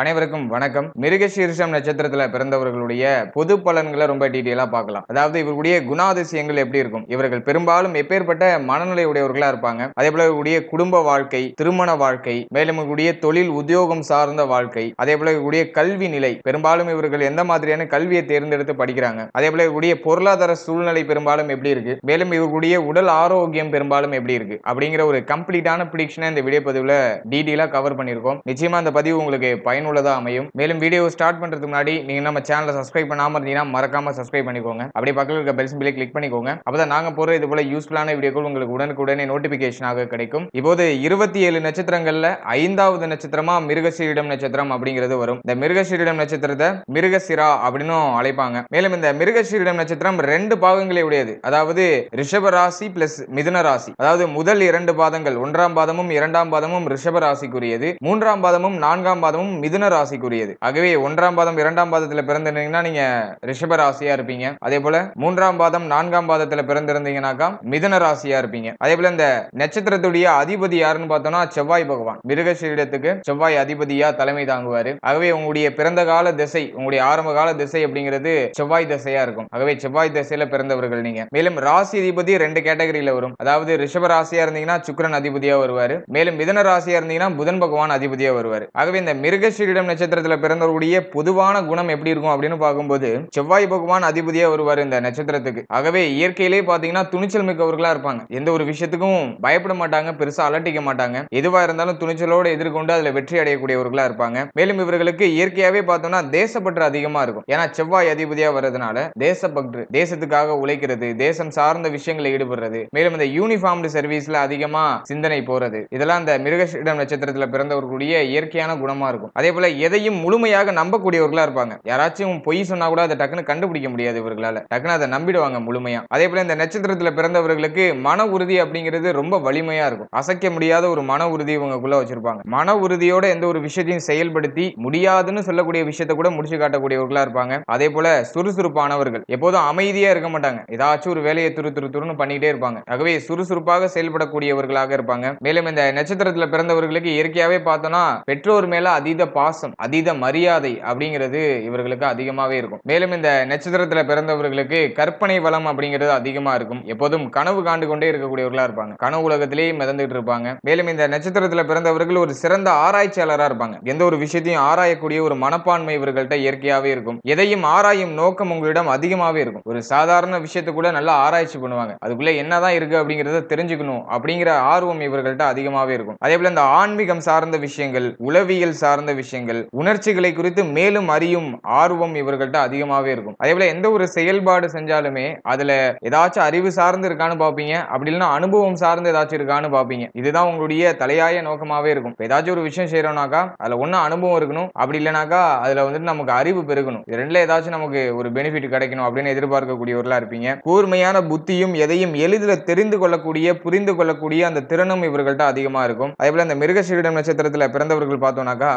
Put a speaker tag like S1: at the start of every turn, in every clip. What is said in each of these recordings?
S1: அனைவருக்கும் வணக்கம். மிருகசீரிஷம் நட்சத்திரத்துல பிறந்தவர்களுடைய பொது பலன்களை ரொம்ப டீட்டெயிலா பார்க்கலாம். அதாவது இவர்களுடைய குணாதிசயங்கள் எப்படி இருக்கும்? இவர்கள் பெரும்பாலும் எப்பேற்பட்ட மனநிலை உடையவர்களா இருப்பாங்க. அதே போல இவர்களுடைய குடும்ப வாழ்க்கை திருமண வாழ்க்கை மேலும் இவர்களுடைய தொழில் உத்தியோகம் சார்ந்த வாழ்க்கை அதே போல இவர்களுடைய கல்வி நிலை. பெரும்பாலும் இவர்கள் எந்த மாதிரியான கல்வியை தேர்ந்தெடுத்து படிக்கிறாங்க? அதே போல இவர்களுடைய பொருளாதார சூழ்நிலை பெரும்பாலும் எப்படி இருக்கு? மேலும் இவர்களுடைய உடல் ஆரோக்கியம் பெரும்பாலும் எப்படி இருக்கு? அப்படிங்கிற ஒரு கம்ப்ளீட்டான பிடிக்ஷனை இந்த வீடியோ பதிவுல டீட்டெயிலா கவர் பண்ணியிருக்கோம். நிச்சயமா அந்த பதிவு உங்களுக்கு பயனுள்ளதாக அமையும். மேலும் வீடியோ ஸ்டார்ட் பண்றதுக்கு முன்னாடி நீங்க நம்ம சேனலை சப்ஸ்கிரைப் பண்ணாம இருந்தீங்கன்னா மறக்காம சப்ஸ்கிரைப் பண்ணிக்கோங்க. அப்படியே பக்கத்தில் இருக்க பெல் சிம்பிளை கிளிக் பண்ணிக்கோங்க. அப்பதான் நாங்க போற இது போல யூஸ்ஃபுல்லான வீடியோக்கள் உங்களுக்கு உடனுக்குடனே நோட்டிபிகேஷனாக கிடைக்கும். இப்போது இருபத்தி ஏழு நட்சத்திரங்கள்ல ஐந்தாவது நட்சத்திரமா மிருகசீரிடம் நட்சத்திரம் அப்படிங்கிறது வரும். இந்த மிருகசீரிடம் நட்சத்திரத்தை மிருகசிரா அப்படின்னு அழைப்பாங்க. மேலும் இந்த மிருகசீரிடம் நட்சத்திரம் ரெண்டு பாகங்களை உடையது. அதாவது ரிஷப ராசி பிளஸ் மிதுன ராசி. அதாவது முதல் இரண்டு பாதங்கள் ஒன்றாம் பாதமும் இரண்டாம் பாதமும் ரிஷப ராசிக்குரியது. மூன்றாம் பாதமும் நான்காம் பாதமும் மிதுன மிதுன ராசிக்குரியது. ஆகவே ஒன்றாம் பாதம் இரண்டாம் பாதத்துல பிறந்திருந்தீங்கன்னா நீங்க ரிஷப ராசியா இருப்பீங்க. அதே போல மூன்றாம் பாதம் நான்காம் பாதத்துல பிறந்திருந்தீங்கன்னாக்கா மிதுன ராசியா இருப்பீங்க. அதே போல இந்த நட்சத்திரத்துடைய அதிபதி யாருன்னு பார்த்தோம்னா செவ்வாய் பகவான். மிருகசீரிடத்துக்கு செவ்வாய் அதிபதியா தலைமை தாங்குவாரு. ஆகவே உங்களுடைய பிறந்த கால திசை உங்களுடைய ஆரம்ப கால திசை அப்படிங்கிறது செவ்வாய் திசையா இருக்கும். ஆகவே செவ்வாய் திசையில பிறந்தவர்கள் நீங்க. மேலும் ராசி அதிபதி ரெண்டு கேட்டகரியில வரும். அதாவது ரிஷப ராசியா இருந்தீங்கன்னா சுக்கிரன் அதிபதியா வருவாரு. மேலும் மிதன ராசியா இருந்தீங்கன்னா புதன் பகவான் அதிபதியா வருவாரு. ஆகவே இந்த மிருகசீரிடம் நட்சத்திரத்துல பிறந்தவருடைய பொதுவான குணம் எப்படி இருக்கும் அப்படின்னு பார்க்கும்போது செவ்வாய் பகவான் அதிபதியா வருவார் இந்த நட்சத்திரத்துக்கு. ஆகவே இயற்கையிலேயே பாத்தீங்கன்னா துணிச்சல் மிக்கவர்களா இருப்பாங்க. எந்த ஒரு விஷயத்துக்கும் பயப்பட மாட்டாங்க பெருசா அலட்டிக்க மாட்டாங்க. எதுவா இருந்தாலும் துணிச்சலோடு எதிர்கொண்டு அதுல வெற்றி அடையக்கூடியவர்களா இருப்பாங்க. மேலும் இவர்களுக்கு இயற்கையாவே பார்த்தோம்னா தேசப்பற்று அதிகமா இருக்கும். ஏன்னா செவ்வாய் அதிபதியா வர்றதுனால தேசப்பற்று தேசத்துக்காக உழைக்கிறது தேசம் சார்ந்த விஷயங்களை ஈடுபடுறது மேலும் இந்த யூனிஃபார்ம்டு சர்வீஸ்ல அதிகமா சிந்தனை போறது இதெல்லாம் இந்த மிருகஷிடம் நட்சத்திரத்துல பிறந்தவர்களுடைய இயற்கையான குணமா இருக்கும். அதே போல எதையும் முழுமையாக நம்பக்கூடியவர்களா இருப்பாங்க. யாராச்சும் பொய் சொன்னா கூட அதை டக்குன்னு கண்டுபிடிக்க முடியாது இவர்களால. டக்குன்னு அதை நம்பிடுவாங்க முழுமையா. அதே போல இந்த நட்சத்திரத்துல பிறந்தவர்களுக்கு மன உறுதி அப்படிங்கிறது ரொம்ப வலிமையா இருக்கும். அசைக்க முடியாத ஒரு மன உறுதி இவங்களுக்குள்ள வச்சிருப்பாங்க. மன உறுதியோட எந்த ஒரு விஷயத்தையும் செயல்படுத்தி முடியாதுன்னு சொல்லக்கூடிய விஷயத்தை கூட முடிச்சு காட்டக்கூடியவர்களா இருப்பாங்க. அதே போல சுறுசுறுப்பானவர்கள். எப்போதும் அமைதியா இருக்க மாட்டாங்க. ஏதாச்சும் ஒரு வேலையை துரு துரு துருன்னு பண்ணிட்டே இருப்பாங்க. ஆகவே சுறுசுறுப்பாக செயல்படக்கூடியவர்களாக இருப்பாங்க. மேலும் இந்த நட்சத்திரத்துல பிறந்தவர்களுக்கு இயற்கையாவே பார்த்தோம்னா பெற்றோர் மேல அதீத பாசம் அதீத மரியாதை அப்படிங்கிறது இவர்களுக்கு அதிகமாவே இருக்கும். மேலும் இந்த நட்சத்திரத்தில் பிறந்தவர்களுக்கு கற்பனை வளம் அப்படிங்கிறது அதிகமா இருக்கும். எப்போதும் கனவு காண்டு கொண்டே இருக்கக்கூடியவர்களா இருப்பாங்க. கனவு உலகத்திலேயே மிதந்துட்டு இருப்பாங்க. மேலும் இந்த நட்சத்திரத்தில் பிறந்தவர்கள் ஒரு சிறந்த ஆராய்ச்சியாளராக இருப்பாங்க. எந்த ஒரு விஷயத்தையும் ஆராயக்கூடிய ஒரு மனப்பான்மை இவர்கள்ட்ட இயற்கையாகவே இருக்கும். எதையும் ஆராயும் நோக்கம் உங்களிடம் அதிகமாவே இருக்கும். ஒரு சாதாரண விஷயத்தை கூட நல்லா ஆராய்ச்சி பண்ணுவாங்க. அதுக்குள்ளே என்னதான் இருக்கு அப்படிங்கறத தெரிஞ்சுக்கணும் அப்படிங்கிற ஆர்வம் இவர்கள்ட்ட அதிகமாவே இருக்கும். அதே போல இந்த ஆன்மீகம் சார்ந்த விஷயங்கள் உளவியல் சார்ந்த விஷயங்கள் உணர்ச்சிகளை குறித்து மேலும் அறியும் ஆர்வம் இவர்கள்ட்ட அதிகமாவே இருக்கும். அதே போல எந்த ஒரு செயல்பாடு செஞ்சாலுமே அதுல ஏதாச்சும் அறிவு சார்ந்து இருக்கான்னு பாப்பீங்க. அப்படி இல்லைன்னா அனுபவம் சார்ந்து ஏதாச்சும் இருக்கான்னு பாப்பீங்க. இதுதான் உங்களுடைய தலையாய நோக்கமாவே இருக்கும். ஏதாச்சும் ஒரு விஷயம் செய்யறோம்னாக்கா அதுல ஒன்னும் அனுபவம் இருக்கணும். அப்படி இல்லைனாக்கா அதுல வந்துட்டு நமக்கு அறிவு பெருகணும். இது ரெண்டுல ஏதாச்சும் நமக்கு ஒரு பெனிஃபிட் கிடைக்கணும் அப்படின்னு எதிர்பார்க்கக்கூடியவர்களா இருப்பீங்க. கூர்மையான புத்தியும் எதையும் எளிதில் தெரிந்து கொள்ளக்கூடிய புரிந்து கொள்ளக்கூடிய அந்த திறனும் இவர்கள்ட்ட அதிகமா இருக்கும். அதே போல இந்த மிருகசீரிடம் நட்சத்திரத்துல பிறந்தவர்கள் பார்த்தோம்னாக்கா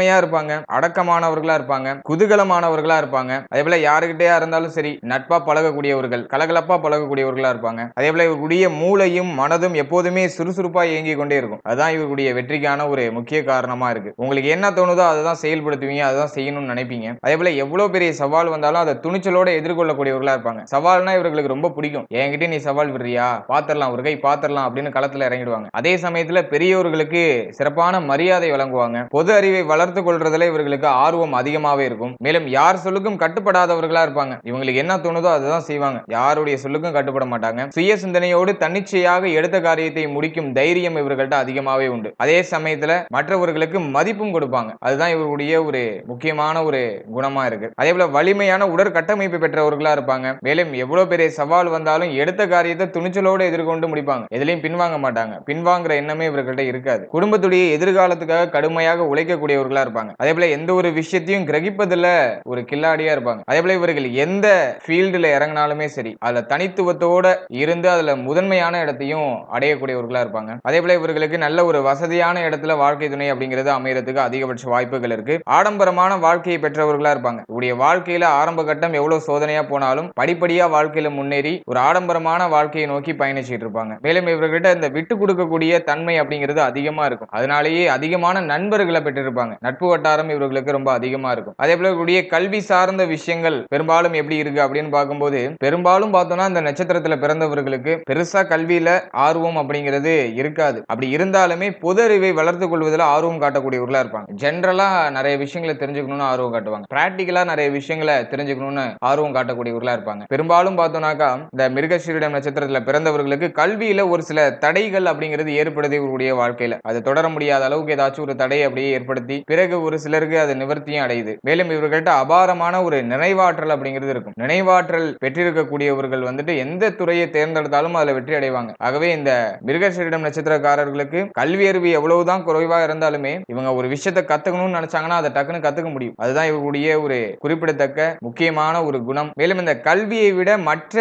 S1: தன்மையா இருப்பாங்க அடக்கமானவர்களா இருப்பாங்க குதூகலமானவர்களா இருப்பாங்க. அதே போல யாருகிட்டயா இருந்தாலும் சரி நட்பா பழகக்கூடியவர்கள் கலகலப்பா பழகக்கூடியவர்களா இருப்பாங்க. அதே போல இவர்களுடைய மூளையும் மனதும் எப்போதுமே சுறுசுறுப்பா இயங்கி கொண்டே இருக்கும். அதுதான் இவர்களுடைய வெற்றிக்கான ஒரு முக்கிய காரணமா இருக்கு. உங்களுக்கு என்ன தோணுதோ அதை தான் செயல்படுத்துவீங்க அதுதான் செய்யணும்னு நினைப்பீங்க. அதே போல எவ்வளவு பெரிய சவால் வந்தாலும் அதை துணிச்சலோட எதிர்கொள்ளக்கூடியவர்களா இருப்பாங்க. சவால்னா இவர்களுக்கு ரொம்ப பிடிக்கும். என்கிட்ட நீ சவால் விடுறியா? பாத்திரலாம் ஒரு கை பாத்திரலாம் அப்படின்னு களத்துல இறங்கிடுவாங்க. அதே சமயத்துல பெரியவர்களுக்கு சிறப்பான மரியாதை வழங்குவாங்க. பொது அறிவை வளர்த்து கொள்றதுல இவர்களுக்கு ஆர்வம் அதிகமாவே இருக்கும். மேலும் யார் சொல்லுக்கும் கட்டுப்படாதவர்களா இருப்பாங்க. இவங்களுக்கு என்ன தோணுதோ அதுதான் செய்வாங்க. யாருடைய சொல்லுக்கும் கட்டுப்பட மாட்டாங்க. சுய சிந்தனையோடு தன்னிச்சையாக எடுத்த காரியத்தை முடிக்கும் தைரியம் இவர்கள்ட்ட அதிகமாவே உண்டு. அதே சமயத்துல மற்றவர்களுக்கு மதிப்பும் கொடுப்பாங்க. அதுதான் இவருடைய ஒரு முக்கியமான ஒரு குணமா இருக்கு. அதே போல வலிமையான உடற்கட்டமைப்பு பெற்றவர்களா இருப்பாங்க. மேலும் எவ்வளவு பெரிய சவால் வந்தாலும் எடுத்த காரியத்தை துணிச்சலோடு எதிர்கொண்டு முடிப்பாங்க. எதுலையும் பின்வாங்க மாட்டாங்க. பின்வாங்குற எண்ணமே இவர்கள்ட்ட இருக்காது. குடும்பத்துடைய எதிர்காலத்துக்காக கடுமையாக உழைக்கக்கூடியவர்கள் இருப்பாங்க. அதே போல எந்த ஒரு விஷயத்தையும் கிரகிப்பதுல ஒரு கில்லாடியா இருப்பாங்க. அதே போல இவர்கள் எந்த ஃபீல்டுல இறங்கினாலுமே சரி அதுல தனித்துவத்தோட இருந்து அதுல முதன்மையான இடத்தையும் அடையக்கூடியவர்களா இருப்பாங்க. அதே போல இவர்களுக்கு நல்ல ஒரு வசதியான இடத்துல வாழ்க்கை துணை அப்படிங்கிறது அமையறதுக்கு அதிகபட்ச வாய்ப்புகள் இருக்கு. ஆடம்பரமான வாழ்க்கையை பெற்றவர்களா இருப்பாங்க. இவருடைய வாழ்க்கையில ஆரம்ப கட்டம் எவ்வளவு சோதனையா போனாலும் படிப்படியா வாழ்க்கையில முன்னேறி ஒரு ஆடம்பரமான வாழ்க்கையை நோக்கி பயணிச்சிட்டு இருப்பாங்க. மேலும் இவர்கிட்ட இந்த விட்டு கொடுக்கக்கூடிய தன்மை அப்படிங்கிறது அதிகமா இருக்கும். அதனாலேயே அதிகமான நண்பர்களை பெற்றிருப்பாங்க. நட்பு வட்டாரம் இவர்களுக்கு ரொம்ப அதிகமா இருக்கும். அதே போல இவருடைய கல்வி சார்ந்த விஷயங்கள் பெரும்பாலும் எப்படி இருக்கு அப்படின்னு பார்க்கும்போது பெரும்பாலும் பார்த்தோம்னா இந்த நட்சத்திரத்துல பிறந்தவர்களுக்கு பெருசா கல்வியில ஆர்வம் அப்படிங்கிறது இருக்காது. அப்படி இருந்தாலுமே பொது அறிவை வளர்த்து கொள்வதில் ஆர்வம் காட்டக்கூடியவர்களா இருப்பாங்க. ஜென்ரலா நிறைய விஷயங்களை தெரிஞ்சுக்கணும்னு ஆர்வம் காட்டுவாங்க. பிராக்டிக்கலா நிறைய விஷயங்களை தெரிஞ்சுக்கணும்னு ஆர்வம் காட்டக்கூடியவர்களா இருப்பாங்க. பெரும்பாலும் பார்த்தோம்னாக்கா இந்த மிருகசீரிடம் நட்சத்திரத்துல பிறந்தவர்களுக்கு கல்வியில ஒரு சில தடைகள் அப்படிங்கிறது ஏற்படுது இவருடைய வாழ்க்கையில. அது தொடர முடியாத அளவுக்கு ஏதாச்சும் ஒரு தடை அப்படியே ஏற்படுத்தி பிறகு ஒரு சிலருக்கு அது நிவர்த்தியும் அடையுது. மேலும் இவர்கள்ட்ட அபாரமான ஒரு நினைவாற்றல் அப்படிங்கிறது இருக்கும். நினைவாற்றல் பெற்றிருக்கக்கூடியவர்கள் வந்துட்டு எந்த துறையை தேர்ந்தெடுத்தாலும் அதுல வெற்றி அடைவாங்க. ஆகவே இந்த மிருகசீரிடம் நட்சத்திரக்காரர்களுக்கு கல்வி அறிவு எவ்வளவுதான் குறைவாக இருந்தாலுமே இவங்க ஒரு விஷயத்தை கத்துக்கணும்னு நினைச்சாங்கன்னா அதை டக்குன்னு கத்துக்க முடியும். அதுதான் இவர்களுடைய ஒரு குறிப்பிடத்தக்க முக்கியமான ஒரு குணம். மேலும் இந்த கல்வியை விட மற்ற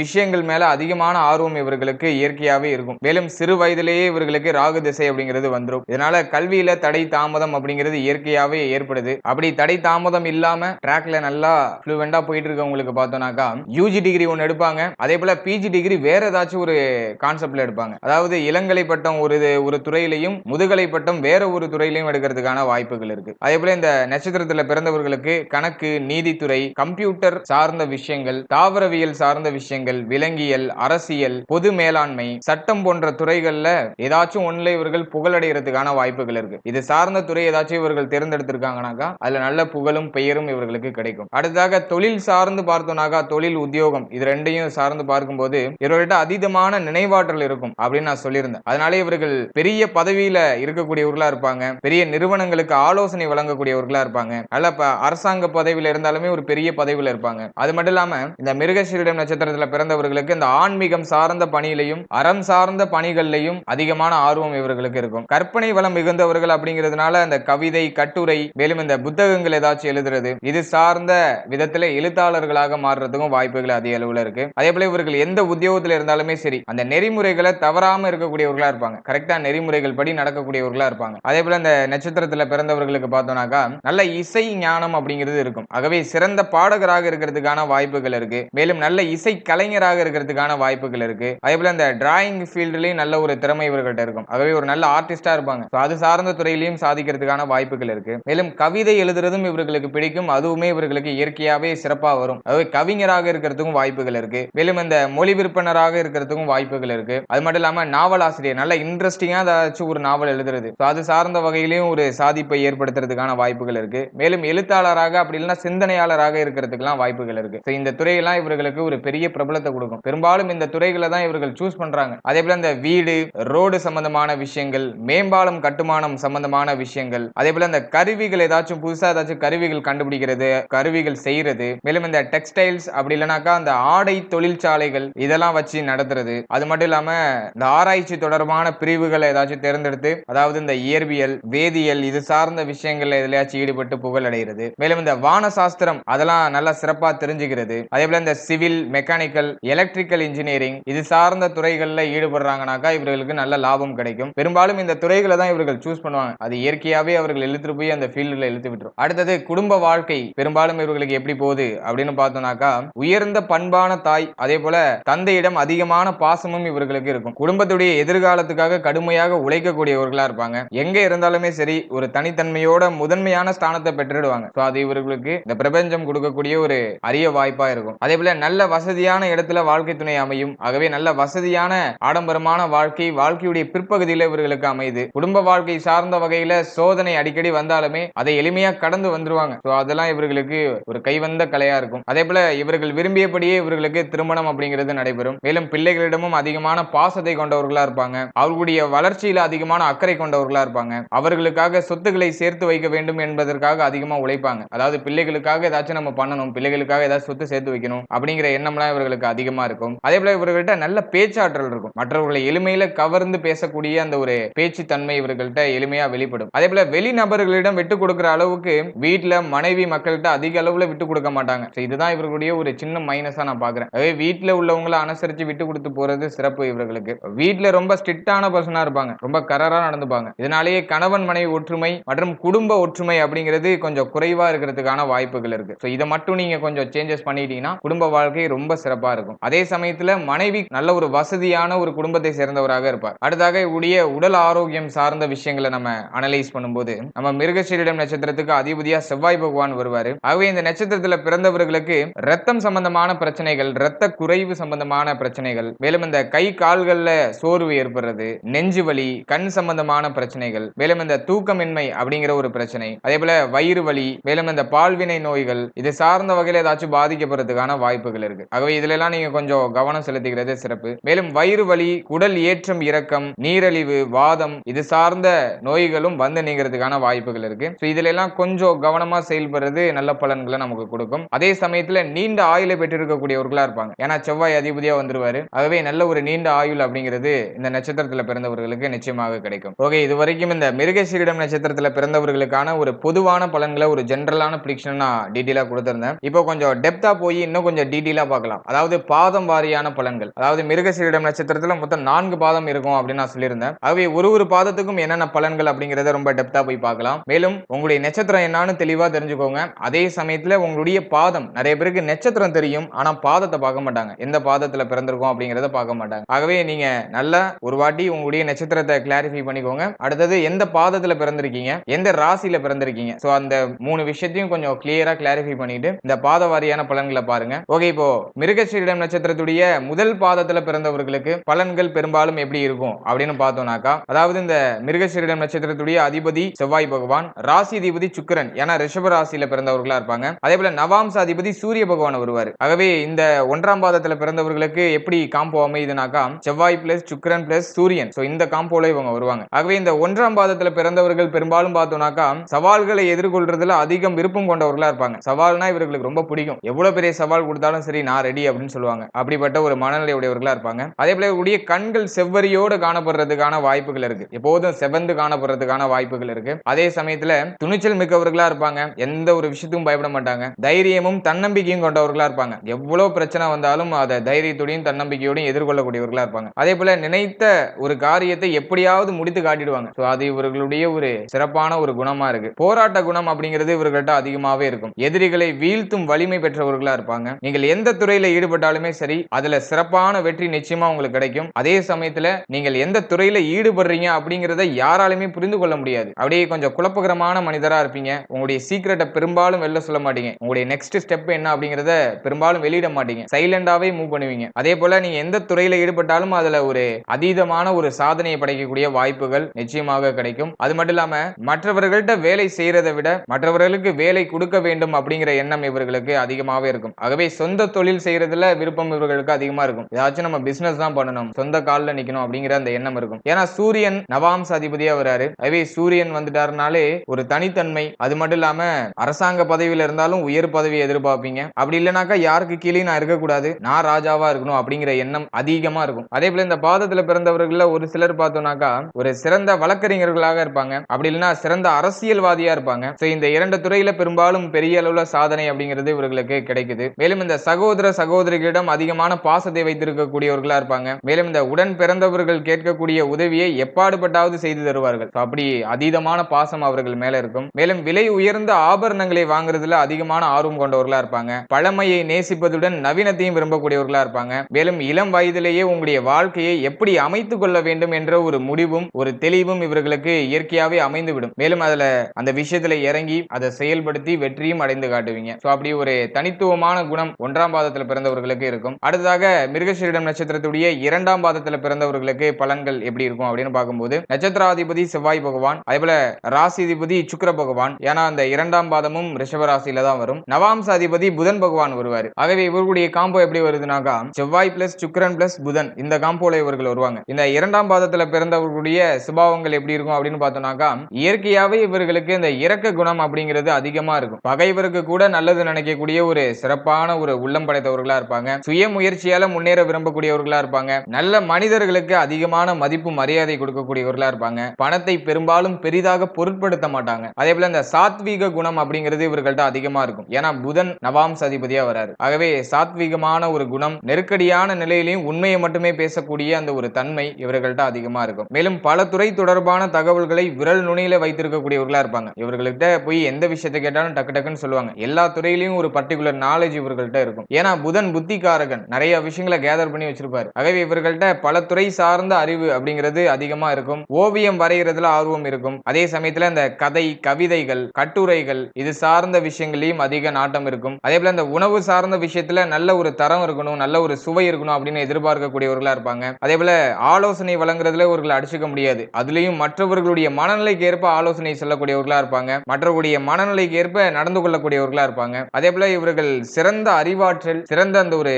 S1: விஷயங்கள் மேல அதிகமான ஆர்வம் இவர்களுக்கு இயற்கையாகவே இருக்கும். மேலும் சிறு வயதிலேயே இவர்களுக்கு ராகு திசை அப்படிங்கிறது வந்துடும் இதனால கல்வியில தடை தாமதம் அப்படிங்கிறது இயற்கையாவே ஏற்படுது. அப்படி தடை தாமதம் இல்லாம ட்ராக்ல நல்லா ஃப்ளூவெண்டா போயிட்டு இருக்கவங்களுக்கு பார்த்தோம்னாக்கா யூஜி டிகிரி ஒன்று எடுப்பாங்க. அதே போல பிஜி டிகிரி வேற ஏதாச்சும் ஒரு கான்செப்ட்ல எடுப்பாங்க. அதாவது இளங்கலை பட்டம் ஒரு ஒரு துறையிலையும் முதுகலை பட்டம் வேற ஒரு துறையிலையும் எடுக்கிறதுக்கான வாய்ப்புகள் இருக்கு. அதே போல இந்த நட்சத்திரத்துல பிறந்தவர்களுக்கு கணக்கு நீதித்துறை கம்ப்யூட்டர் சார்ந்த விஷயங்கள் தாவரவியல் சார்ந்த விஷயங்கள் விலங்கியல் அரசியல் பொது மேலாண்மை சட்டம் போன்ற துறைகள்ல ஏதாச்சும் ஒன்றில் இவர்கள் புகழடைகிறதுக்கான வாய்ப்புகள் இருக்கு. இது சார்ந்த துறை ஏதாச்சும் இவர்கள் தேர்ந்தெடுத்திருக்காங்கனாக்கா அதுல நல்ல புகழும் பெயரும் இவர்களுக்கு கிடைக்கும். அடுத்ததாக தொழில் சார்ந்து பார்த்தோம்னாக்கா தொழில் உத்தியோகம் இது ரெண்டையும் சார்ந்து பார்க்கும்போது இவர்கிட்ட அதீதமான நினைவாற்றல் இருக்கும் அப்படின்னு நான் சொல்லியிருந்தேன். அதனால இவர்கள் பெரிய பதவியில இருக்கக்கூடியவர்களா இருப்பாங்க பெரிய நிறுவனங்களுக்கு ஆலோசனை வழங்கக்கூடியவர்களா இருப்பாங்க நல்ல அரசாங்க பதவியில இருந்தாலுமே ஒரு பெரிய பதவியில இருப்பாங்க. அது மட்டும் இல்லாம இந்த மிருகசீரிடம் நட்சத்திரத்துல பிறந்தவர்களுக்கு இந்த ஆன்மீகம் சார்ந்த பணியிலையும் அறம் சார்ந்த பணிகள்லையும் அதிகமான ஆர்வம் இவர்களுக்கு இருக்கும். கற்பனை வளம் மிகுந்தவர்கள் அப்படிங்கிறதுனால அந்த கவிதை கட்டுரை மேலும் இந்த புத்தகங்கள் ஏதாச்சும் எழுதுறது இது சார்ந்த விதத்துல எழுத்தாளர்களாக மாறுறதுக்கும் வாய்ப்புகள் அதிக அளவுல இருக்கு. அதே போல இவர்கள் எந்த உத்தியோகத்துல இருந்தாலுமே சரி அந்த நெறிமுறைகளை தவறாம இருக்கக்கூடியவர்களா இருப்பாங்க. கரெக்டா நெறிமுறைகள் படி நடக்கக்கூடியவர்களா இருப்பாங்க. அதே போல இந்த நட்சத்திரத்துல பிறந்தவர்களுக்கு பார்த்தோம்னாக்கா நல்ல இசை ஞானம் அப்படிங்கிறது இருக்கும். ஆகவே சிறந்த பாடகராக இருக்கிறதுக்கான வாய்ப்புகள் இருக்கு. மேலும் நல்ல இசை கலைஞராக இருக்கிறதுக்கான வாய்ப்புகள் இருக்கு. அதே போல இந்த டிராயிங் ஃபீல்டுலயும் நல்ல ஒரு திறமை இவர்கள்ட்ட இருக்கும். ஆகவே ஒரு நல்ல ஆர்டிஸ்டா இருப்பாங்க. அது சார்ந்த துறையிலையும் சாதிக்கிறதுக்கான வாய்ப்புகள் இருக்கு. மேலும் கவிதை எழுதுறதும் இவர்களுக்கு பிடிக்கும். அதுவுமே இவர்களுக்கு இயற்கையாவே சிறப்பாக வரும். அதாவது கவிஞராக இருக்கிறதுக்கும் வாய்ப்புகள் இருக்கு. மேலும் இந்த மொழி விற்பனராக இருக்கிறதுக்கும் வாய்ப்புகள் இருக்கு. அது மட்டும் இல்லாம நாவல் ஆசிரியர் நல்ல இன்ட்ரெஸ்டிங்காக ஏதாச்சும் ஒரு நாவல் எழுதுறது. அது சார்ந்த வகையிலையும் ஒரு சாதிப்பை ஏற்படுத்துறதுக்கான வாய்ப்புகள் இருக்கு. மேலும் எழுத்தாளராக அப்படி இல்லைன்னா சிந்தனையாளராக இருக்கிறதுக்கெல்லாம் வாய்ப்புகள் இருக்கு. இந்த துறையெல்லாம் இவர்களுக்கு ஒரு பெரிய பிரபலத்தை கொடுக்கும். பெரும்பாலும் இந்த துறைகளை தான் இவர்கள் சூஸ் பண்றாங்க. அதே போல இந்த வீடு ரோடு சம்பந்தமான விஷயங்கள் மேம்பாலம் கட்டுமானம் சம்பந்தமான விஷயங்கள் அதே போல இந்த கருவிகள் ஏதாச்சும் புதுசா ஏதாச்சும் கருவிகள் கண்டுபிடிக்கிறது கருவிகள் செய்யறது மேலும் இந்த டெக்ஸ்டைல்ஸ் அப்படி இல்லைனாக்கா அந்த ஆடை தொழிற்சாலைகள் இதெல்லாம் வச்சு நடத்துறது. அது மட்டும் இல்லாம இந்த ஆராய்ச்சி தொடர்பான பிரிவுகளை ஏதாச்சும் தேர்ந்தெடுத்து அதாவது இந்த இயற்பியல் வேதியியல் இது சார்ந்த விஷயங்கள்ல எதுலயாச்சும் ஈடுபட்டு புகழ் அடைகிறது. மேலும் இந்த வான சாஸ்திரம் அதெல்லாம் நல்லா சிறப்பா தெரிஞ்சுக்கிறது. அதே போல இந்த சிவில் மெக்கானிக்கல் எலக்ட்ரிக்கல் இன்ஜினியரிங் இது சார்ந்த துறைகள்ல ஈடுபடுறாங்கனாக்கா இவர்களுக்கு நல்ல லாபம் கிடைக்கும். பெரும்பாலும் இந்த துறைகளை தான் இவர்கள் சூஸ் பண்ணுவாங்க. அது இயற்கையாவே அவர்கள் இழுத்துட்டு போய் அந்த ஃபீல்டில் இழுத்து விட்டுரும். அடுத்தது குடும்ப வாழ்க்கை பெரும்பாலும் இவர்களுக்கு எப்படி போகுது அப்படின்னு பார்த்தோம்னாக்கா உயர்ந்த பண்பான தாய் அதே போல தந்தையிடம் அதிகமான பாசமும் இவர்களுக்கு இருக்கும். குடும்பத்துடைய எதிர்காலத்துக்காக கடுமையாக உழைக்கக்கூடியவர்களா இருப்பாங்க. எங்க இருந்தாலுமே சரி ஒரு தனித்தன்மையோட முதன்மையான ஸ்தானத்தை பெற்றுடுவாங்க. ஸோ அது இவர்களுக்கு இந்த பிரபஞ்சம் கொடுக்கக்கூடிய ஒரு அரிய வாய்ப்பா இருக்கும். அதே போல நல்ல வசதியான இடத்துல வாழ்க்கை துணை அமையும். ஆகவே நல்ல வசதியான ஆடம்பரமான வாழ்க்கை வாழ்க்கையுடைய பிற்பகுதியில் இவர்களுக்கு அமையுது. குடும்ப வாழ்க்கை சார்ந்த வகையில சோதனை அடிக்கடி வந்தாலுமே அதை எளிமையா கடந்து வந்துருவாங்க. ஸோ அதெல்லாம் இவர்களுக்கு ஒரு கைவந்த கலையா இருக்கும். அதே போல இவர்கள் விரும்பியபடியே இவர்களுக்கு திருமணம் அப்படிங்கிறது நடைபெறும். மேலும் பிள்ளைகளிடமும் அதிகமான பாசத்தை கொண்டவர்களா இருப்பாங்க. அவர்களுடைய வளர்ச்சியில அதிகமான அக்கறை கொண்டவர்களா இருப்பாங்க. அவர்களுக்காக சொத்துக்களை சேர்த்து வைக்க வேண்டும் என்பதற்காக அதிகமா உழைப்பாங்க. அதாவது பிள்ளைகளுக்காக ஏதாச்சும் நம்ம பண்ணணும் பிள்ளைகளுக்காக ஏதாவது சொத்து சேர்த்து வைக்கணும் அப்படிங்கிற எண்ணம்லாம் இவர்களுக்கு அதிகமா இருக்கும். அதே போல இவர்கள்ட்ட நல்ல பேச்சாற்றல் இருக்கும். மற்றவர்களை எளிமையில கவர்ந்து பேசக்கூடிய அந்த ஒரு பேச்சு தன்மை இவர்கள்ட்ட எளிமையா வெளிப்படும். அதே போல வெளிநபர்களிடம் விட்டு கொடுக்குற அளவுக்கு வீட்டுல மனைவி மக்கள்கிட்ட அதிக அளவுல விட்டு கொடுக்க மாட்டாங்க. இதுதான் இவர்களுடைய ஒரு சின்ன மைனஸா நான் பாக்குறேன் அதே வீட்டுல உள்ளவங்களை அனுசரிச்சு விட்டு கொடுத்து போறது சிறப்பு இவர்களுக்கு. வீட்டுல ரொம்ப ஸ்ட்ரிக்டான பர்சனா இருப்பாங்க. ரொம்ப கரரா நடந்துப்பாங்க. இதனாலேயே கணவன் மனைவி ஒற்றுமை மற்றும் குடும்ப ஒற்றுமை அப்படிங்கிறது கொஞ்சம் குறைவா இருக்கிறதுக்கான வாய்ப்புகள் இருக்கு. ஸோ இதை மட்டும் நீங்க கொஞ்சம் சேஞ்சஸ் பண்ணிட்டீங்கன்னா குடும்ப வாழ்க்கை ரொம்ப சிறப்பா இருக்கும். அதே சமயத்துல மனைவி நல்ல ஒரு வசதியான ஒரு குடும்பத்தை சேர்ந்தவராக இருப்பார். அடுத்தாக உடைய உடல் ஆரோக்கியம் சார்ந்த விஷயங்களை நம்ம அனலைஸ் பண்ணும்போது நம்ம மிருகசீரிடம் நட்சத்திரத்துக்கு அதிபதியா செவ்வாய் பகவான் வருவாரு. ஆகவே இந்த நட்சத்திரத்துல பிறந்தவர்களுக்கு ரத்தம் சம்பந்தமான பிரச்சனைகள் ரத்த குறைவு சம்பந்தமான பிரச்சனைகள் மேலும் இந்த கை கால்கள்ல சோர்வு ஏற்படுறது நெஞ்சு வலி கண் சம்பந்தமான பிரச்சனைகள் மேலும் இந்த தூக்கமின்மை அப்படிங்கிற ஒரு பிரச்சனை அதே போல வயிறு வலி மேலும் இந்த பால்வினை நோய்கள் இது சார்ந்த வகையில் ஏதாச்சும் பாதிக்கப்படுறதுக்கான வாய்ப்புகள் இருக்கு. ஆகவே இதுல எல்லாம் நீங்க கொஞ்சம் கவனம் செலுத்துகிறது சிறப்பு. மேலும் வயிறு வலி குடல் ஏற்றம் இறக்கம் நீரழிவு வாதம் இது சார்ந்த நோய்களும் வந்து நீங்கிறதுக்கான வாய்ப்புகள் இருக்கு. ஸோ இதுல எல்லாம் கொஞ்சம் கவனமா செயல்படுறது நல்ல பலன்களை நமக்கு கொடுக்கும். அதே சமயத்துல நீண்ட ஆயுளை பெற்றிருக்கக்கூடியவர்களா இருப்பாங்க. ஏன்னா செவ்வாய் அதிபதியா வந்துருவாரு. ஆகவே நல்ல ஒரு நீண்ட ஆயுள் அப்படிங்கிறது இந்த நட்சத்திரத்துல பிறந்தவர்களுக்கு நிச்சயமாக கிடைக்கும். ஓகே இது வரைக்கும் இந்த மிருகசீரிடம் நட்சத்திரத்துல பிறந்தவர்களுக்கான ஒரு பொதுவான பலன்களை ஒரு ஜென்ரலான ப்ரிடிக்ஷன் நான் டீட்டெயிலா கொடுத்திருந்தேன். இப்போ கொஞ்சம் டெப்தா போய் இன்னும் கொஞ்சம் டீட்டெயிலா பார்க்கலாம். அதாவது பாதம் வாரியான பலன்கள். அதாவது மிருகசீரிடம் நட்சத்திரத்துல மொத்தம் நான்கு பாதம் இருக்கும் அப்படின்னு நான் சொல்லியிருந்தேன். ஆகவே ஒரு ஒரு பாதத்துக்கும் என்னென்ன பலன்கள் அப்படிங்கிறத ரொம்ப டெப்தா போய் பார்க்கலாம். மேலும் உங்களுடைய நட்சத்திரம் என்னன்னு தெளிவா தெரிஞ்சுக்கோங்க. அதே சமயத்துல உங்களுடைய பாதம் நிறைய பேருக்கு நட்சத்திரம் தெரியும் ஆனா பாதத்தை பார்க்க மாட்டாங்க. எந்த பாதத்துல பிறந்திருக்கோம் அப்படிங்கறத பார்க்க மாட்டாங்க. ஆகவே நீங்க நல்லா ஒரு வாட்டி உங்களுடைய நட்சத்திரத்தை கிளாரிஃபை பண்ணிக்கோங்க. அடுத்தது எந்த பாதத்துல பிறந்திருக்கீங்க? எந்த ராசியில பிறந்திருக்கீங்க? சோ அந்த மூணு விஷயத்தையும் கொஞ்சம் கிளியரா கிளாரிஃபை பண்ணிட்டு இந்த பாத வாரியான பலன்களை பாருங்க. ஓகே இப்போ மிருகசீரிடம் நட்சத்திரத்துடைய முதல் பாதத்துல பிறந்தவர்களுக்கு பலன்கள் பெரும்பாலும் எப்படி இருக்கும் அப்படின்னு பார்த்தோம்னாக்கா அதாவது இந்த மிருகசீரிடம் நட்சத்திரத்துடைய அதிபதி செவ்வாய் செவ்வாய் பகவான் ராசி அதிபதி சுக்கிரன் ஏன்னா ரிஷப ராசியில பிறந்தவர்களா இருப்பாங்க. அதே போல நவாம்ச அதிபதி சூரிய பகவான் வருவார். ஆகவே இந்த ஒன்றாம் பாதத்துல பிறந்தவர்களுக்கு எப்படி காம்போ அமையுதுனாக்கா செவ்வாய் பிளஸ் சுக்கரன் பிளஸ் சூரியன். சோ இந்த காம்போல இவங்க வருவாங்க. ஆகவே இந்த ஒன்றாம் பாதத்துல பிறந்தவர்கள் பெரும்பாலும் பார்த்தோம்னாக்கா சவால்களை எதிர்கொள்றதுல அதிகம் விருப்பம் கொண்டவர்களா இருப்பாங்க. சவால்னா இவர்களுக்கு ரொம்ப பிடிக்கும். எவ்வளவு பெரிய சவால் கொடுத்தாலும் சரி நான் ரெடி அப்படின்னு சொல்லுவாங்க. அப்படிப்பட்ட ஒரு மனநிலை உடையவர்களா இருப்பாங்க. அதே போல இவருடைய கண்கள் செவ்வரியோடு காணப்படுறதுக்கான வாய்ப்புகள் இருக்கு. எப்போதும் செவந்து காணப்படுறதுக்கான வாய்ப்புகள் இருக்கு. அதே சமயத்துல துணிச்சல் மிக்கவர்களா இருப்பாங்க. எந்த ஒரு விஷயத்துக்கும் பயப்பட மாட்டாங்க. தைரியமும் தன்னம்பிக்கையும் கொண்டவர்களா இருப்பாங்க. எவ்வளவு பிரச்சனை வந்தாலும் அதை தைரியத்தோடையும் தன்னம்பிக்கையோடையும் எதிர்கொள்ளக்கூடியவர்களா இருப்பாங்க. அதே போல நினைத்த ஒரு காரியத்தை எப்படியாவது முடித்து காட்டிடுவாங்க. ஸோ அது இவர்களுடைய ஒரு சிறப்பான ஒரு குணமா இருக்கு. போராட்ட குணம் அப்படிங்கிறது இவர்கள்ட்ட அதிகமாவே இருக்கும். எதிரிகளை வீழ்த்தும் வலிமை பெற்றவர்களா இருப்பாங்க. நீங்கள் எந்த துறையில ஈடுபட்டாலுமே சரி அதுல சிறப்பான வெற்றி நிச்சயமா உங்களுக்கு கிடைக்கும். அதே சமயத்துல நீங்கள் எந்த துறையில ஈடுபடுறீங்க அப்படிங்கிறத யாராலுமே புரிந்து கொள்ள முடியாது. அப்படியே கொஞ்சம் குழப்பகரமான மனிதராக இருப்பீங்க. உங்களுடைய சீக்கிரட்டை பெரும்பாலும் வெளில சொல்ல மாட்டீங்க. உங்களுடைய நெக்ஸ்ட் ஸ்டெப் என்ன அப்படிங்கிறத பெரும்பாலும் வெளியிட மாட்டீங்க. சைலண்டாவே மூவ் பண்ணுவீங்க. அதே போல நீங்க எந்த துறையில ஈடுபட்டாலும் அதுல ஒரு அதீதமான ஒரு சாதனையை படைக்கக்கூடிய வாய்ப்புகள் நிச்சயமாக கிடைக்கும். அது மட்டும் இல்லாம மற்றவர்கள்ட்ட வேலை செய்யறதை விட மற்றவர்களுக்கு வேலை கொடுக்க வேண்டும் அப்படிங்கிற எண்ணம் இவர்களுக்கு அதிகமாவே இருக்கும். ஆகவே சொந்த தொழில் செய்யறதுல விருப்பம் இவர்களுக்கு அதிகமா இருக்கும். ஏதாச்சும் நம்ம பிசினஸ் தான் பண்ணணும். சொந்த காலில் நிக்கணும் அப்படிங்கிற அந்த எண்ணம் இருக்கும். ஏன்னா சூரியன் நவாம்ச அதிபதியா வராரு. ஆகவே சூரியன் வந்து வந்துட்டாருனாலே ஒரு தனித்தன்மை. அது மட்டும் இல்லாம அரசாங்க பதவியில இருந்தாலும் உயர் பதவி எதிர்பார்ப்பீங்க. அப்படி இல்லைனாக்கா யாருக்கு கீழே நான் இருக்கக்கூடாது. நான் ராஜாவா இருக்கணும் அப்படிங்கிற எண்ணம் அதிகமா இருக்கும். அதே போல இந்த பாதத்துல பிறந்தவர்கள்ல ஒரு சிலர் பார்த்தோம்னாக்கா ஒரு சிறந்த வழக்கறிஞர்களாக இருப்பாங்க. அப்படி இல்லைன்னா சிறந்த அரசியல்வாதியா இருப்பாங்க. சோ இந்த இரண்டு துறையில பெரும்பாலும் பெரிய அளவுல சாதனை அப்படிங்கிறது இவர்களுக்கு கிடைக்குது. மேலும் இந்த சகோதர சகோதரிகளிடம் அதிகமான பாசத்தை வைத்திருக்கக்கூடியவர்களா இருப்பாங்க. மேலும் இந்த உடன் பிறந்தவர்கள் கேட்கக்கூடிய உதவியை எப்பாடுபட்டாவது செய்து தருவார்கள். அப்படி அதீதமான பாசம் அவர்கள் மேல இருக்கும். மேலும் விலை உயர்ந்த ஆபரணங்களை வாங்குறதுல அதிகமான ஆர்வம் கொண்டவர்களா இருப்பாங்க. பழமையை நேசிப்பதுடன் நவீனத்தையும் விரும்பக்கூடியவர்களா இருப்பாங்க. மேலும் இளம் வயதிலேயே உங்களுடைய வாழ்க்கையை எப்படி அமைத்துக் கொள்ள வேண்டும் என்ற ஒரு முடிவும் ஒரு தெளிவும் இவர்களுக்கு இயற்கையாவே அமைந்துவிடும். மேலும் அதுல அந்த விஷயத்துல இறங்கி அதை செயல்படுத்தி வெற்றியும் அடைந்து காட்டுவீங்க. சோ அப்படி ஒரு தனித்துவமான குணம் ஒன்றாம் பாதத்தில் பிறந்தவர்களுக்கு இருக்கும். அடுத்ததாக மிருகசீரிடம் நட்சத்திரத்துடைய இரண்டாம் பாதத்தில் பிறந்தவர்களுக்கு பலன்கள் எப்படி இருக்கும் அப்படின்னு பார்க்கும்போது நட்சத்திராதிபதி செவ்வாய் பகவான் அதே போல ராசிதிபதி சுக்கர பகவான். ஏன்னா அந்த இரண்டாம் பாதமும் ரிஷப ராசியில தான் வரும். நவாம்ச அதிபதி புதன் பகவான் வருவார். ஆகவே இவர்களுடைய காம்போ எப்படி வருதுனாக்கா செவ்வாய் பிளஸ் சுக்கரன் பிளஸ் புதன் இந்த காம்போல இவர்கள் வருவாங்க. இந்த இரண்டாம் பாதத்துல பிறந்தவர்களுடைய சுபாவங்கள் எப்படி இருக்கும் அப்படின்னு பார்த்தோம்னாக்கா இயற்கையாவே இவர்களுக்கு இந்த இறக்க குணம் அப்படிங்கிறது அதிகமா இருக்கும். பகைவருக்கு கூட நல்லது நினைக்கக்கூடிய ஒரு சிறப்பான ஒரு உள்ளம் படைத்தவர்களா இருப்பாங்க. சுய முயற்சியால முன்னேற விரும்பக்கூடியவர்களா இருப்பாங்க. நல்ல மனிதர்களுக்கு அதிகமான மதிப்பு மரியாதை கொடுக்கக்கூடியவர்களா இருப்பாங்க. பணத்தை பெரும்பாலும் பெரிதாக பொருட்படுத்த மாட்டாங்க. அதே போல இந்த சாத்வீக குணம் அப்படிங்கிறது இவர்கள்ட்ட அதிகமா இருக்கும். ஏன்னா புதன் நவாம்ச அதிபதியா வராரு. ஆகவே சாத்வீகமான ஒரு குணம் நெருக்கடியான நிலையிலையும் உண்மையை மட்டுமே பேசக்கூடிய அந்த ஒரு தன்மை இவர்கள்ட்ட அதிகமா இருக்கும். மேலும் பல துறை தொடர்பான தகவல்களை விரல் நுனியில வைத்திருக்கக்கூடியவர்களா இருப்பாங்க. இவர்கள்ட்ட போய் எந்த விஷயத்தை கேட்டாலும் டக்கு டக்குன்னு சொல்லுவாங்க. எல்லா துறையிலையும் ஒரு பர்டிகுலர் நாலேஜ் இவர்கள்ட்ட இருக்கும். ஏன்னா புதன் புத்திகாரகன். நிறைய விஷயங்களை கேதர் பண்ணி வச்சிருப்பாரு. ஆகவே இவர்கள்ட்ட பல துறை சார்ந்த அறிவு அப்படிங்கிறது அதிகமா இருக்கும். ஓவியம் வரைகிறதுல ஆர்வம் இருக்கும். அதே சமயத்துல இந்த கதை கவிதைகள் கட்டுரைகள் இது சார்ந்த விஷயங்களையும் அதிக நாட்டம் இருக்கும். அதே போல இந்த உணவு சார்ந்த விஷயத்துல நல்ல ஒரு தரம் இருக்கணும் நல்ல ஒரு சுவை இருக்கணும் அப்படின்னு எதிர்பார்க்கக்கூடியவர்களா இருப்பாங்க. அதே போல ஆலோசனை வழங்குறதுல இவர்களை அடிச்சுக்க முடியாது. அதுலயும் மற்றவர்களுடைய மனநிலைக்கு ஏற்ப ஆலோசனை சொல்லக்கூடியவர்களா இருப்பாங்க. மற்றவர்களுடைய மனநிலைக்கு ஏற்ப நடந்து கொள்ளக்கூடியவர்களா இருப்பாங்க. அதே போல இவர்கள் சிறந்த அறிவாற்றல் சிறந்த அந்த ஒரு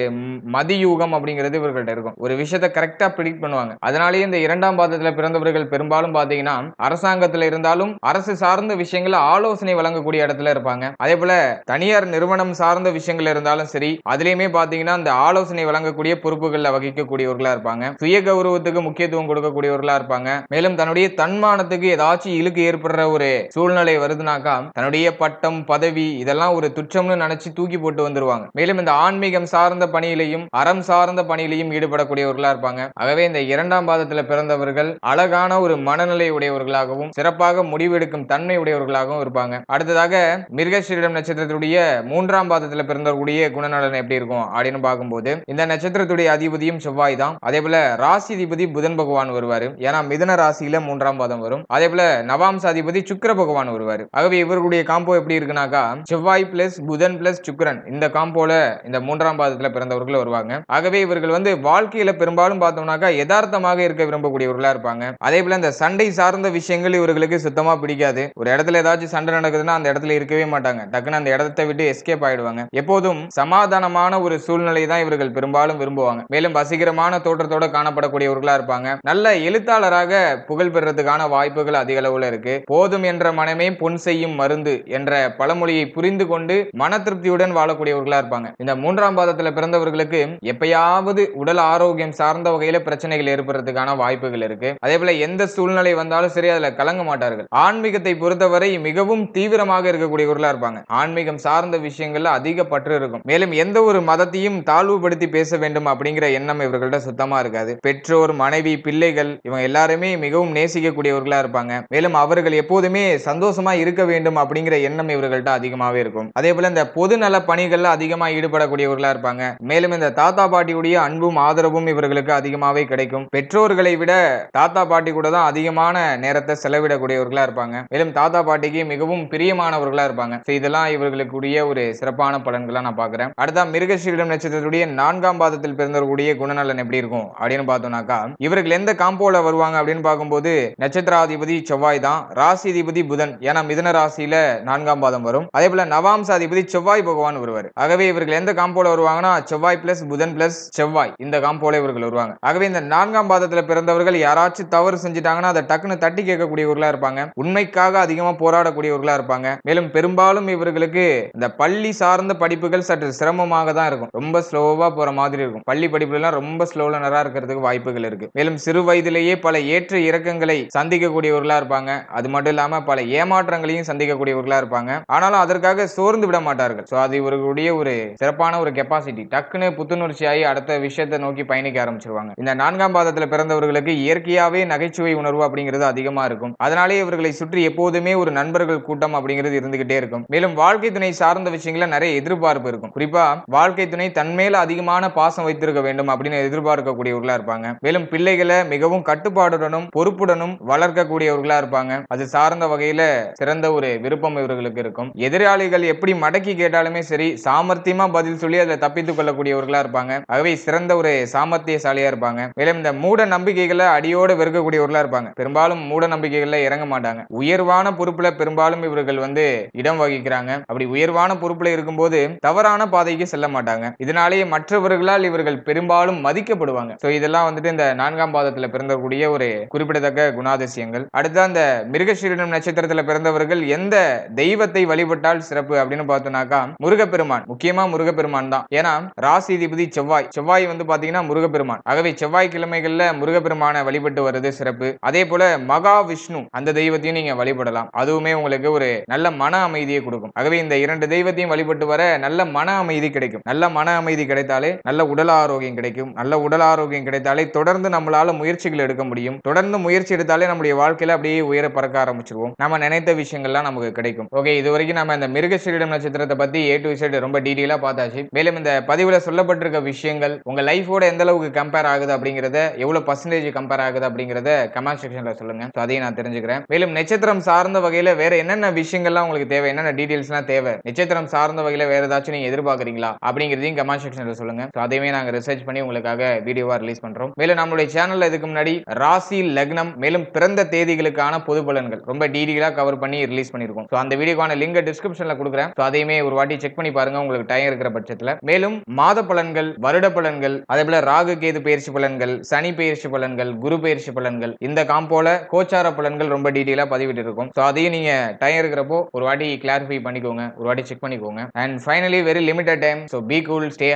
S1: மதியூகம் அப்படிங்கிறது இவர்கள்ட்ட இருக்கும். ஒரு விஷயத்தை கரெக்டா ப்ரிடிக்ட் பண்ணுவாங்க. அதனாலேயே இந்த இரண்டாம் பாதத்துல பிறந்தவர்கள் பெரும்பாலும் பாத்தீங்கன்னா அரசாங்கத்துல இருந்தாலும் அரசு சார்ந்த விஷயங்கள ஆலோசனை வழங்கக்கூடிய இடத்துல இருப்பாங்க. அதே போல தனியார் நிறுவனம் சார்ந்த விஷயங்கள் இருந்தாலும் சரி அதுலயுமே பாத்தீங்கன்னா அந்த ஆலோசனை வழங்கக்கூடிய பொறுப்புகள்ல வகிக்கக்கூடியவர்களா இருப்பாங்க. சுய கௌரவத்துக்கு முக்கியத்துவம் கொடுக்கக்கூடியவர்களா இருப்பாங்க. மேலும் தன்னுடைய தன்மானத்துக்கு ஏதாச்சும் இழுக்கு ஏற்படுற ஒரு சூழ்நிலை வருதுனாக்கா தன்னுடைய பட்டம் பதவி இதெல்லாம் ஒரு துச்சம்னு நினைச்சு தூக்கி போட்டு வந்துருவாங்க. மேலும் இந்த ஆன்மீகம் சார்ந்த பணியிலையும் அறம் சார்ந்த பணியிலையும் ஈடுபடக்கூடியவர்களா இருப்பாங்க. ஆகவே இந்த இரண்டாம் பாதத்துல பிறந்தவர்கள் அழகான ஒரு மனநிலை உடையவர்களாகவும் சிறப்பாக தெளிவாக முடிவெடுக்கும் தன்மை உடையவர்களாகவும் இருப்பாங்க. அடுத்ததாக மிருகஸ்ரீடம் நட்சத்திரத்துடைய மூன்றாம் பாதத்தில் பிறந்தவர்களுடைய குணநலன் எப்படி இருக்கும் அப்படின்னு பார்க்கும்போது இந்த நட்சத்திரத்துடைய அதிபதியும் செவ்வாய் தான். அதே போல ராசி அதிபதி புதன் பகவான் வருவார். ஏன்னா மிதன ராசியில மூன்றாம் பாதம் வரும். அதே போல நவாம்ச அதிபதி சுக்கர பகவான் வருவார். ஆகவே இவர்களுடைய காம்போ எப்படி இருக்குனாக்கா செவ்வாய் பிளஸ் புதன் பிளஸ் சுக்கரன் இந்த காம்போல இந்த மூன்றாம் பாதத்தில் பிறந்தவர்கள் வருவாங்க. ஆகவே இவர்கள் வந்து வாழ்க்கையில பெரும்பாலும் பார்த்தோம்னாக்கா யதார்த்தமாக இருக்க விரும்பக்கூடியவர்களா இருப்பாங்க. அதே போல இந்த சண்டை சார்ந்த விஷயங்கள் இவர்களுக்கு சுத்தமா பிடிக்காது. ஒரு இடத்துல ஏதாச்சும் சண்டை நடக்குதுன்னா அந்த இடத்துல இருக்கவே மாட்டாங்க. டக்குன்னு அந்த இடத்தை விட்டு எஸ்கேப் ஆயிடுவாங்க. எப்போதும் சமாதானமான ஒரு சூழ்நிலை தான் இவர்கள் பெரும்பாலும் விரும்புவாங்க. மேலும் வசீகரமான தோற்றத்தோட காணப்படக்கூடியவர்களா இருப்பாங்க. நல்ல எழுத்தாளராக புகழ் பெறதுக்கான வாய்ப்புகள் அதிக அளவுல இருக்கு. போதும் என்ற மனமே பொன் செய்யும் மருந்து என்ற பழமொழியை புரிந்து கொண்டு மன திருப்தியுடன் வாழக்கூடியவர்களா இருப்பாங்க. இந்த மூன்றாம் பாதத்துல பிறந்தவர்களுக்கு எப்பயாவது உடல் ஆரோக்கியம் சார்ந்த வகையில பிரச்சனைகள் ஏற்படுறதுக்கான வாய்ப்புகள் இருக்கு. அதே போல எந்த சூழ்நிலை வந்தாலும் சரி அதுல கலங்க மாட்டார்கள் ஆன்மீகத்தை பொறுத்தவரை மிகவும் தீவிரமாக இருக்கக்கூடியவர்களா இருப்பாங்க. ஆன்மீகம் சார்ந்த விஷயங்கள்ல அதிக பற்று இருக்கும். மேலும் எந்த ஒரு மதத்தையும் தாழ்வுபடுத்தி பேச வேண்டும் அப்படிங்கிற எண்ணம் இவர்கள்ட்ட சுத்தமா இருக்காது. பெற்றோர் மனைவி பிள்ளைகள் இவங்க எல்லாருமே மிகவும் நேசிக்கக்கூடியவர்களா இருப்பாங்க. மேலும் அவர்கள் எப்போதுமே சந்தோஷமா இருக்க வேண்டும் அப்படிங்கிற எண்ணம் இவர்கள்ட்ட அதிகமாவே இருக்கும். அதே போல இந்த பொது நல பணிகள்ல அதிகமா ஈடுபடக்கூடியவர்களா இருப்பாங்க. மேலும் இந்த தாத்தா பாட்டியுடைய அன்பும் ஆதரவும் இவர்களுக்கு அதிகமாவே கிடைக்கும். பெற்றோர்களை விட தாத்தா பாட்டி கூட தான் அதிகமான நேரத்தை செலவிடக்கூடிய உடையவர்களா இருப்பாங்க. மேலும் தாத்தா பாட்டிக்கு மிகவும் பிரியமானவர்களா இருப்பாங்க. இதெல்லாம் இவர்களுக்குரிய ஒரு சிறப்பான பலன்களா நான் பாக்குறேன் அடுத்தா மிருகசீரிடம் நட்சத்திரத்துடைய நான்காம் பாதத்தில் பிறந்தவர்களுடைய குணநலன் எப்படி இருக்கும்? அப்படின்னு பார்த்தோம்னாக்கா இவர்கள் எந்த காம்போல வருவாங்க அப்படின்னு பார்க்கும்போது நட்சத்திராதிபதி செவ்வாய் தான் ராசிதிபதி புதன். ஏன்னா மிதன ராசியில நான்காம் பாதம் வரும். அதே போல நவாம்சாதிபதி செவ்வாய் பகவான் வருவார். ஆகவே இவர்கள் எந்த காம்போல வருவாங்கன்னா செவ்வாய் பிளஸ் புதன் பிளஸ் செவ்வாய். இந்த காம்போல இவர்கள் வருவாங்க. ஆகவே இந்த நான்காம் பாதத்துல பிறந்தவர்கள் யாராச்சும் தவறு செஞ்சுட்டாங்கன்னா அதை டக்குன்னு தட்டி கேட்கக்கூடியவர்களா இருப்பாங்க. உண்மைக்காக அதிகமா போராடக்கூடியவர்களாக இருப்பாங்க. மேலும் பெரும்பாலும் இவர்களுக்கு இந்த பள்ளி சார்ந்த படிப்புகள் சற்று சிரமமாக தான் இருக்கும். ரொம்ப ஸ்லோவாக போகிற மாதிரி இருக்கும். பள்ளி படிப்புலாம் ரொம்ப ஸ்லோ லேனரா இருக்கிறதுக்கு வாய்ப்புகள் இருக்கு. மேலும் சிறு வயதிலேயே பல ஏற்ற இறக்கங்களை சந்திக்கக்கூடியவர்களாக இருப்பாங்க. அது மட்டும் இல்லாம பல ஏமாற்றங்களையும் சந்திக்கக்கூடியவர்களா இருப்பாங்க. ஆனாலும் அதற்காக சோர்ந்து விட மாட்டார்கள். ஸோ அது இவர்களுடைய ஒரு சிறப்பான ஒரு கெப்பாசிட்டி டக்குன்னு புத்துணர்ச்சியாகி அடுத்த விஷயத்தை நோக்கி பயணிக்க ஆரம்பிச்சிருவாங்க. இந்த நான்காம் பாதத்தில் பிறந்தவர்களுக்கு இயற்கையாகவே நகைச்சுவை உணர்வு அப்படிங்கிறது அதிகமா இருக்கும். அதனாலே இவர்களை சுற்றி எப்போதுமே ஒரு நண்பர்கள் கூட்டம் அப்படிங்கிறது இருந்துகிட்டே இருக்கும். மேலும் வாழ்க்கை துணை சார்ந்த விஷயங்கள நிறைய எதிர்பார்ப்பு இருக்கும். குறிப்பா வாழ்க்கை துணை தன்மேல அதிகமான பாசம் வைத்திருக்க வேண்டும் அப்படின்னு எதிர்பார்க்கக்கூடியவர்களா இருப்பாங்க. மேலும் பிள்ளைகளை மிகவும் கட்டுப்பாடுடனும் பொறுப்புடனும் வளர்க்கக்கூடியவர்களா இருப்பாங்க. அது சார்ந்த வகையில சிறந்த ஒரு விருப்பம் இவர்களுக்கு இருக்கும். எதிராளிகள் எப்படி மடக்கி கேட்டாலுமே சரி சாமர்த்தியமா பதில் சொல்லி அதை தப்பித்துக் கொள்ளக்கூடியவர்களா இருப்பாங்க. ஆகவே சிறந்த ஒரு சாமர்த்தியசாலியா இருப்பாங்க. மேலும் இந்த மூட நம்பிக்கைகளை அடியோடு வெறுக்கக்கூடியவர்களா இருப்பாங்க. பெரும்பாலும் மூட நம்பிக்கைகள்ல இறங்க இறங்க மாட்டாங்க. உயர்வான பொறுப்புல பெரும்பாலும் இவர்கள் வந்து இடம் வகிக்கிறாங்க. அப்படி உயர்வான பொறுப்புல இருக்கும்போது தவறான பாதைக்கு செல்ல மாட்டாங்க. இதனாலேயே மற்றவர்களால் இவர்கள் பெரும்பாலும் மதிக்கப்படுவாங்க. சோ இதெல்லாம் வந்துட்டு இந்த நான்காம் பாதத்துல பிறந்தக்கூடிய ஒரு குறிப்பிடத்தக்க குணாதிசயங்கள். அடுத்து அந்த மிருகசீரிடம் நட்சத்திரத்துல பிறந்தவர்கள் எந்த தெய்வத்தை வழிபட்டால் சிறப்பு அப்படின்னு பார்த்தோம்னாக்கா முருகப்பெருமான். முக்கியமா முருகப்பெருமான் தான். ஏன்னா ராசிதிபதி செவ்வாய். செவ்வாய் வந்து பாத்தீங்கன்னா முருகப்பெருமான். ஆகவே செவ்வாய் கிழமைகள்ல முருகப்பெருமானை வழிபட்டு வருது சிறப்பு. அதே போல மகா விஷ்ணு அந்த தெய்வத்தையும் நீங்க வழிபடலாம். அதுவுமே உங்களுக்கு ஒரு நல்ல மன அமைதியை கொடுக்கும். ஆகவே இந்த இரண்டு தெய்வத்தையும் வழிபட்டு வர நல்ல மன அமைதி கிடைக்கும். நல்ல மன அமைதி கிடைத்தாலே நல்ல உடல் ஆரோக்கியம் கிடைக்கும். நல்ல உடல் ஆரோக்கியம் கிடைத்தாலே தொடர்ந்து நம்மளால முயற்சிகள் எடுக்க முடியும். தொடர்ந்து முயற்சி எடுத்தாலே நம்முடைய வாழ்க்கையில அப்படியே உயர பறக்க ஆரம்பிச்சிருவோம். நம்ம நினைத்த விஷயங்கள்லாம் நமக்கு கிடைக்கும். ஓகே இது வரைக்கும் நம்ம இந்த மிருகசீரிடம் நட்சத்திரத்தை பத்தி ஏ டு Z ரொம்ப டீட்டெயிலா பார்த்தாச்சு. மேலும் இந்த பதிவுல சொல்லப்பட்டிருக்க விஷயங்கள் உங்க லைஃபோட எந்த அளவுக்கு கம்பேர் ஆகுது அப்படிங்கறத எவ்வளவு பர்சன்டேஜ் கம்பேர் ஆகுது அப்படிங்கறத கமெண்ட் செக்ஷன்ல சொல்லுங்க. So அதையும் நான் தெரிஞ்சுக்கிறேன். மேலும் நட்சத்திரம் சார்ந்த வகையில வேற என்னென்ன விஷயங்கள்லாம் உங்களுக்கு தேவை? என்னென்ன டீடைல்ஸ்லாம் தேவை? நட்சத்திரம் சார்ந்த வகையில வேற ஏதாச்சும் நீங்க எதிர்பார்க்கறீங்களா? அப்படிங்கிறதையும் கமெண்ட் செக்ஷன்ல சொல்லுங்க. அதையுமே நாங்க ரிசர்ச் பண்ணி உங்களுக்காக வீடியோவா ரிலீஸ் பண்றோம். மேலும் நம்மளுடைய சேனல்ல இதுக்கு முன்னாடி ராசி லக்னம் மேலும் பிறந்த தேதிகளுக்கான பொது பலன்கள் ரொம்ப டீடெயிலா கவர் பண்ணி ரிலீஸ் பண்ணிருக்கோம் ஸோ அந்த வீடியோக்கான லிங்க் டிஸ்கிரிப்ஷன்ல கொடுக்குறேன். ஸோ அதையுமே ஒரு வாட்டி செக் பண்ணி பாருங்க. உங்களுக்கு டைம் இருக்கிற பட்சத்துல. மேலும் மாத பலன்கள் வருட பலன்கள் அதே போல ராகு கேது பயிற்சி பலன்கள் சனி பயிற்சி பலன்கள் குரு பயிற்சி பலன்கள் இந்த காம்போல கோச்சார பலன்கள் ரொம்ப டீட்டெயிலாக பதிவிட்டு இருக்கும் ஸோ அதையும் நீங்க டைம் இருக்கிறப்போ ஒரு வாட்டி கிளாரிஃபை பண்ணிக்கோங்க. ஒரு வாட்டி செக் பண்ணிக்கோங்க. And finally very limited time so be cool stay